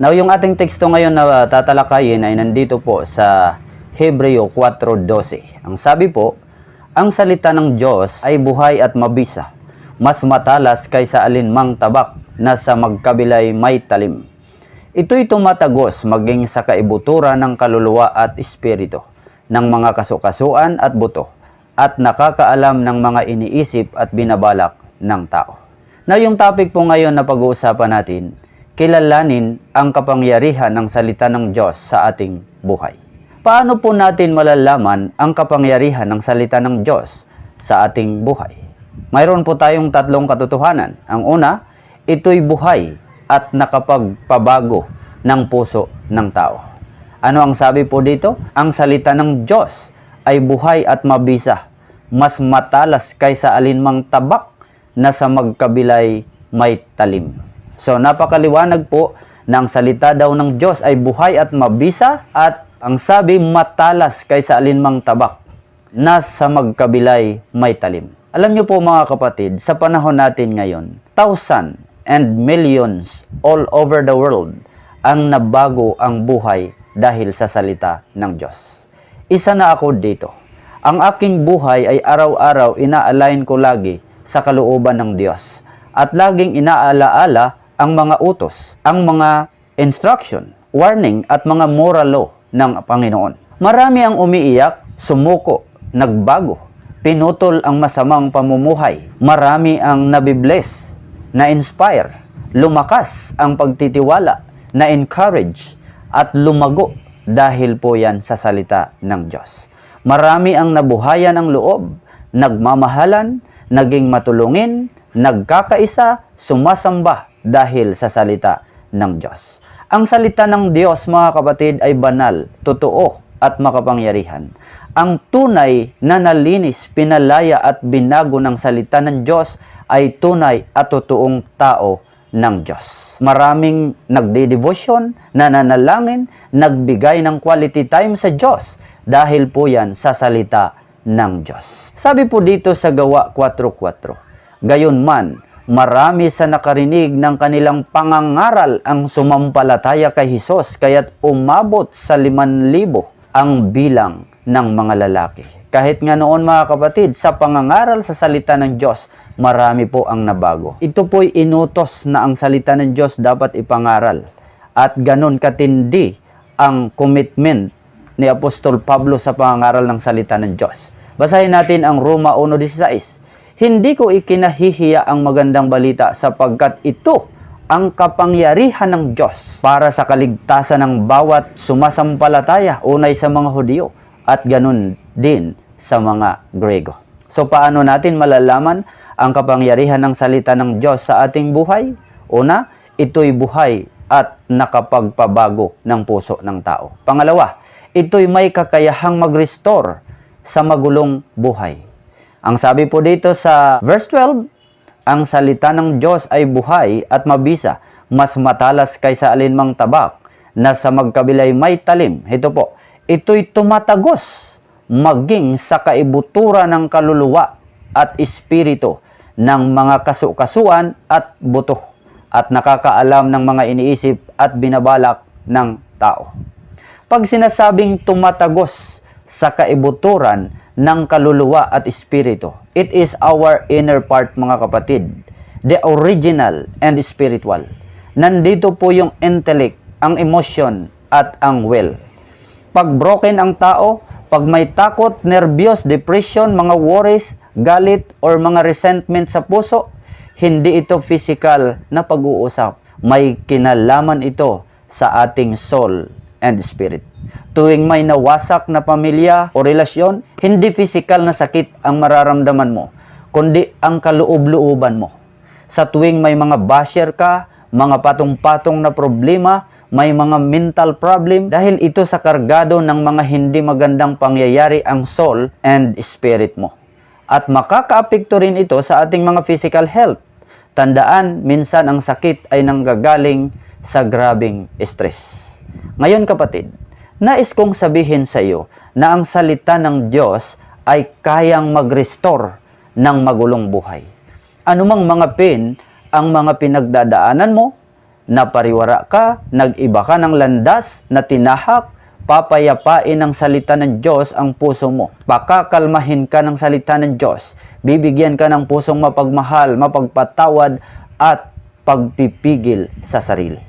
Now, yung ating teksto ngayon na uh, tatalakayin ay nandito po sa Hebreo 4.12. Ang sabi po, ang salita ng Diyos ay buhay at mabisa, mas matalas kaysa alinmang tabak na sa magkabilay may talim. Ito'y tumatagos maging sa kaibuturan ng kaluluwa at espiritu, ng mga kasukasuan at buto, at nakakaalam ng mga iniisip at binabalak ng tao. Now, yung topic po ngayon na pag-uusapan natin, kilalanin ang kapangyarihan ng salita ng Diyos sa ating buhay. Paano po natin malalaman ang kapangyarihan ng salita ng Diyos sa ating buhay? Mayroon po tayong tatlong katotohanan. Ang una, ito'y buhay at nakapagpabago ng puso ng tao. Ano ang sabi po dito? Ang salita ng Diyos ay buhay at mabisa, mas matalas kaysa alinmang tabak na sa magkabilay may talim. So napakaliwanag po ang salita daw ng Diyos ay buhay at mabisa at ang sabi matalas kaysa alinmang tabak na sa magkabilay may talim. Alam niyo po mga kapatid, sa panahon natin ngayon, thousand and millions all over the world ang nabago ang buhay dahil sa salita ng Diyos. Isa na ako dito. Ang aking buhay ay araw-araw ina-align ko lagi sa kalooban ng Diyos at laging inaalaala ang mga utos, ang mga instruction, warning at mga moral law ng Panginoon. Marami ang umiiyak, sumuko, nagbago, pinutol ang masamang pamumuhay. Marami ang nabibless, na-inspire, lumakas ang pagtitiwala, na-encourage at lumago dahil po yan sa salita ng Diyos. Marami ang nabuhayan ng loob, nagmamahalan, naging matulungin, nagkakaisa, sumasamba dahil sa salita ng Diyos. Ang salita ng Diyos, mga kapatid, ay banal, totoo, at makapangyarihan. Ang tunay na nalinis, pinalaya at binago ng salita ng Diyos ay tunay at totoong tao ng Diyos. Maraming nagde-devotion, nananalangin, nagbigay ng quality time sa Diyos dahil po yan sa salita ng Diyos. Sabi po dito sa Gawa 4.4, Gayon man, marami sa nakarinig ng kanilang pangangaral ang sumampalataya kay Hesus, kaya't umabot sa liman libo ang bilang ng mga lalaki. Kahit nga noon mga kapatid, sa pangangaral sa salita ng Diyos, marami po ang nabago. Ito po'y inutos na ang salita ng Diyos dapat ipangaral. At ganon katindi ang commitment ni Apostol Pablo sa pangangaral ng salita ng Diyos. Basahin natin ang Roma 1.16. Hindi ko ikinahihiya ang magandang balita sapagkat ito ang kapangyarihan ng Diyos para sa kaligtasan ng bawat sumasampalataya, unay sa mga Hudyo at ganun din sa mga Grego. So paano natin malalaman ang kapangyarihan ng salita ng Diyos sa ating buhay? Una, ito'y buhay at nakapagpabago ng puso ng tao. Pangalawa, ito'y may kakayahang mag-restore sa magulong buhay. Ang sabi po dito sa verse 12, ang salita ng Diyos ay buhay at mabisa, mas matalas kaysa alinmang tabak, na sa magkabilay may talim. Ito po, ito'y tumatagos maging sa kaibutura ng kaluluwa at espiritu ng mga kasukasuan at buto at nakakaalam ng mga iniisip at binabalak ng tao. Pag sinasabing tumatagos sa kaibuturan ng kaluluwa at espiritu, it is our inner part mga kapatid, the original and spiritual. Nandito po yung intellect, ang emotion at ang will. Pag broken ang tao, pag may takot, nervyos, depression, mga worries, galit, or mga resentment sa puso, hindi ito physical na pag-uusap. May kinalaman ito sa ating soul and spirit. Tuwing may nawasak na pamilya o relasyon, hindi physical na sakit ang mararamdaman mo, kundi ang kaloob-looban mo. Sa tuwing may mga basher ka, mga patong-patong na problema, may mga mental problem dahil ito sa kargado ng mga hindi magandang pangyayari ang soul and spirit mo. At makakaapekto rin ito sa ating mga physical health. Tandaan, minsan ang sakit ay nanggagaling sa grabing stress. Ngayon kapatid, nais kong sabihin sa iyo na ang salita ng Diyos ay kayang mag-restore ng magulong buhay. Anumang mga pain ang mga pinagdadaanan mo, napariwara ka, nag-iba ka ng landas na tinahak, papayapain ng salita ng Diyos ang puso mo. Pakakalmahin ka ng salita ng Diyos. Bibigyan ka ng pusong mapagmahal, mapagpatawad, at pagpipigil sa sarili.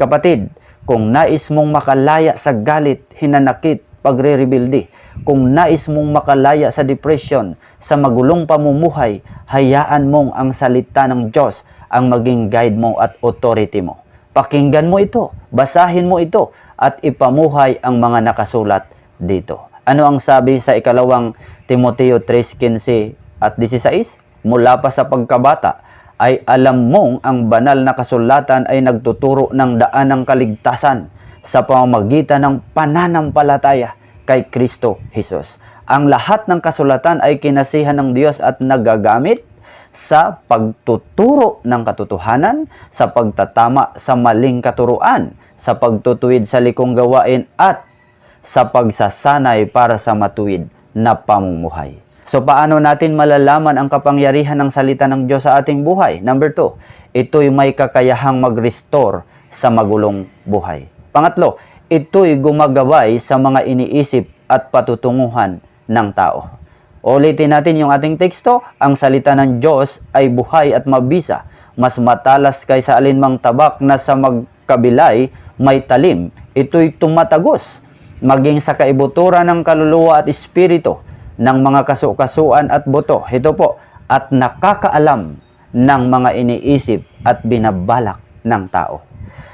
Kapatid, kung nais mong makalaya sa galit, hinanakit, pagre-rebuildi, kung nais mong makalaya sa depression, sa magulong pamumuhay, hayaan mong ang salita ng Diyos ang maging guide mo at authority mo. Pakinggan mo ito, basahin mo ito, at ipamuhay ang mga nakasulat dito. Ano ang sabi sa ikalawang Timoteo 3.15 at 16? Mula pa sa pagkabata, ay alam mong ang banal na kasulatan ay nagtuturo ng daan ng kaligtasan sa pamamagitan ng pananampalataya kay Kristo Jesus. Ang lahat ng kasulatan ay kinasihan ng Diyos at nagagamit sa pagtuturo ng katotohanan, sa pagtatama sa maling katuruan, sa pagtutuwid sa likong gawain at sa pagsasanay para sa matuwid na pamumuhay. So paano natin malalaman ang kapangyarihan ng salita ng Diyos sa ating buhay? Number two, ito'y may kakayahang mag-restore sa magulong buhay. Pangatlo, ito'y gumagabay sa mga iniisip at patutunguhan ng tao. Ulitin natin yung ating teksto, ang salita ng Diyos ay buhay at mabisa, mas matalas kaysa alinmang tabak na sa magkabilay may talim. Ito'y tumatagos, maging sa kaibuturan ng kaluluwa at espiritu, ng mga kasukasuan at buto. Ito po, at nakakaalam ng mga iniisip at binabalak ng tao.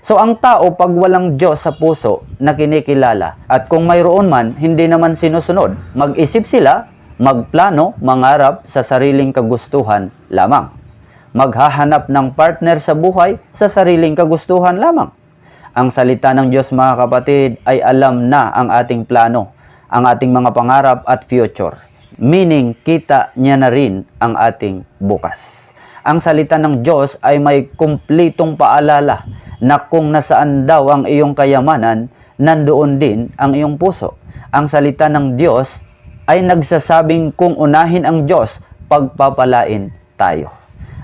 So ang tao pag walang Diyos sa puso na kinikilala at kung mayroon man hindi naman sinusunod, mag-isip sila, magplano, mangarap sa sariling kagustuhan lamang. Maghahanap ng partner sa buhay sa sariling kagustuhan lamang. Ang salita ng Diyos mga kapatid ay alam na ang ating plano, ang ating mga pangarap at future. Meaning, kita niya na rin ang ating bukas. Ang salita ng Diyos ay may kumplitong paalala na kung nasaan daw ang iyong kayamanan, nandoon din ang iyong puso. Ang salita ng Diyos ay nagsasabing kung unahin ang Diyos, pagpapalain tayo.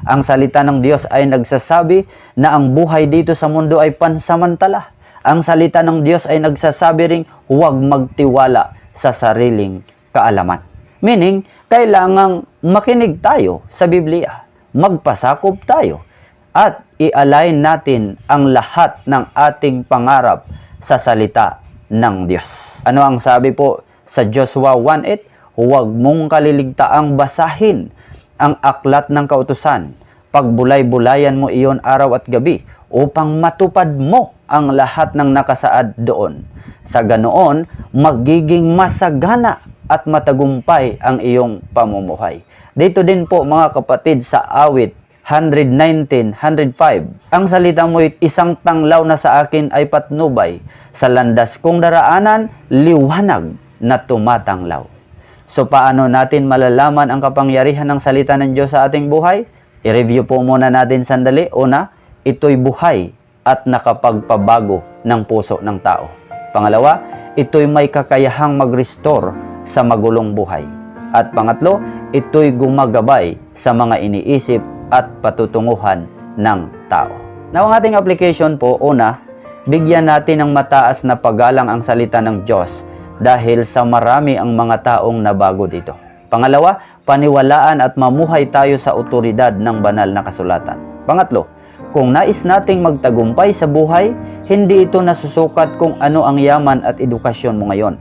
Ang salita ng Diyos ay nagsasabi na ang buhay dito sa mundo ay pansamantala. Ang salita ng Diyos ay nagsasabi ring huwag magtiwala sa sariling kaalaman. Meaning, kailangang makinig tayo sa Biblia, magpasakop tayo, at i-align natin ang lahat ng ating pangarap sa salita ng Diyos. Ano ang sabi po sa Joshua 1.8? Huwag mong kaliligtaang basahin ang aklat ng kautusan. Pagbulay-bulayan mo iyon araw at gabi upang matupad mo ang lahat ng nakasaad doon. Sa ganoon, magiging masagana at matagumpay ang iyong pamumuhay. Dito din po mga kapatid sa awit 119, 105. Ang salita mo isang tanglaw na sa akin ay patnubay. Sa landas kong daraanan, liwanag na tumatanglaw. So paano natin malalaman ang kapangyarihan ng salita ng Diyos sa ating buhay? I-review po muna natin sandali. Una, ito'y buhay at nakapagpabago ng puso ng tao. Pangalawa, ito'y may kakayahang mag-restore sa magulong buhay. At pangatlo, ito'y gumagabay sa mga iniisip at patutunguhan ng tao. Now, ang ating application po, una, bigyan natin ng mataas na paggalang ang salita ng Diyos dahil sa marami ang mga taong nabago dito. Pangalawa, paniwalaan at mamuhay tayo sa otoridad ng banal na kasulatan. Pangatlo, kung nais nating magtagumpay sa buhay, hindi ito nasusukat kung ano ang yaman at edukasyon mo ngayon,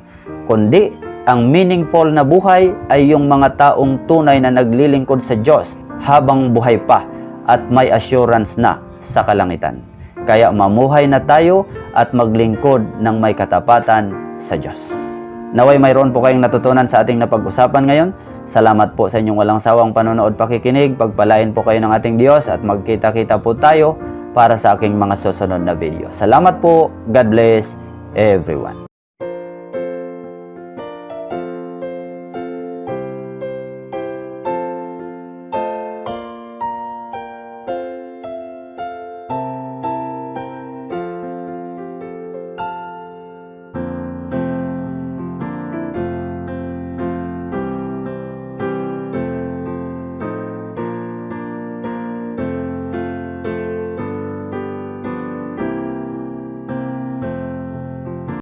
kundi ang meaningful na buhay ay yung mga taong tunay na naglilingkod sa Diyos habang buhay pa at may assurance na sa kalangitan. Kaya mamuhay na tayo at maglingkod ng may katapatan sa Diyos. Naway mayroon po kayong natutunan sa ating napag-usapan ngayon. Salamat po sa inyong walang sawang panonood pakikinig. Pagpalain po kayo ng ating Diyos at magkita-kita po tayo para sa aking mga susunod na video. Salamat po. God bless everyone.